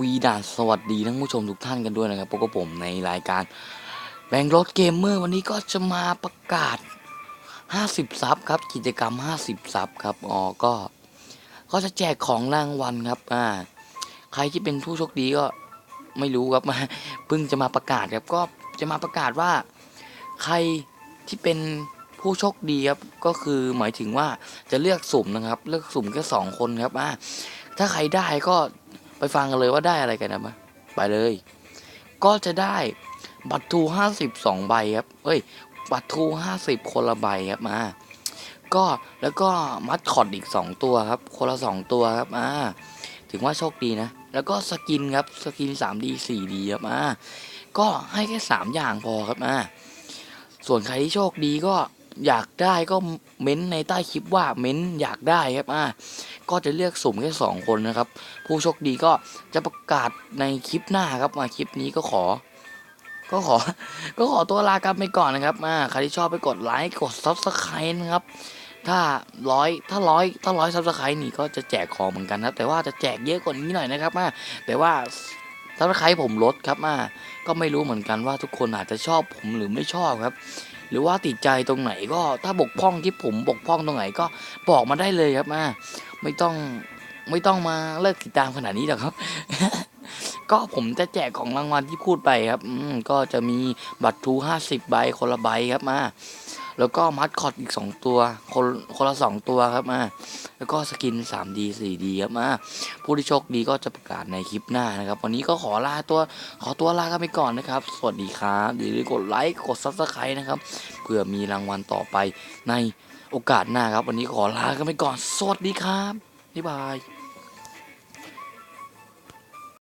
วีดาสวัสดีทั้งผู้ชมทุกท่านกันด้วยนะครับพบกับผมในรายการแบงค์รถเกมเมอร์วันนี้ก็จะมาประกาศ 50 ซับครับ กิจกรรม 50 ซับครับอ๋อก็ ก็จะแจกของรางวัลครับอ่าใครที่เป็นผู้โชคดีก็ไม่รู้ครับมาเพิ่งจะมาประกาศครับก็จะมาประกาศว่า ใครที่เป็นผู้โชคดีครับก็คือหมายถึงว่าจะเลือกสุ่มนะครับ เลือกสุ่มแค่สองคนครับอ่าถ้าใครได้ก็ ไปฟังกันเลยว่าได้อะไรกันนะมาไปเลย ก็จะได้บัตรทูห้าสิบสองใบครับเอ้ย บัตรทูห้าสิบคนละใบครับมา ก็แล้วก็มัดคอดอีกสองตัวครับ คนละสองตัวครับอ่าถึงว่าโชคดีนะ แล้วก็สกินครับสกิน 3D 4D ครับอ่าก็ให้แค่สามอย่างพอครับอ่าส่วนใครที่โชคดีก็อยากได้ก็เม้นในใต้คลิปว่าเม้นอยากได้ครับอ่า ก็จะเลือกสุ่มแค่สองคนนะครับ ผู้โชคดีก็จะประกาศในคลิปหน้าครับมาคลิปนี้ก็ขอ ก็ขอ ก็ขอตัวลากันไปก่อนนะครับอ่าใครที่ชอบไปกดไลค์กดซับสไครต์นะครับ ถ้าร้อยถ้าร้อยถ้าร้อยซับสไครต์นี่ก็จะแจกของเหมือนกันครับ แต่ว่าจะแจกเยอะกว่านี้หน่อยนะครับมาแต่ว่าซับสไครต์ผมลดครับมาก็ไม่รู้เหมือนกันว่าทุกคนอาจจะชอบผมหรือไม่ชอบครับ หรือว่าติดใจตรงไหนก็ถ้าบกพร่องที่ผมบกพร่องตรงไหนก็บอกมาได้เลยครับมาไม่ต้องไม่ต้องมาเลิกติดตามขนาดนี้หรอกครับ ก็ผมจะแจกของรางวัลที่พูดไปครับ อืมก็จะมีบัตรทูห้าสิบใบคนละใบครับมาแล้วก็มัดคอดอีกสองตัว คนคนละสองตัวครับมา แล้วก็สกิน 3D 4D ครับมาผู้ที่โชคดีก็จะประกาศในคลิปหน้านะครับ วันนี้ก็ขอลาตัวขอตัวลากันไปก่อนนะครับ สวัสดีครับอย่าลืมกดไลค์กด Subscribe นะครับเพื่อมีรางวัลต่อไปในโอกาสหน้าครับ วันนี้ขอลากันไปก่อน สวัสดีครับบ๊ายบาย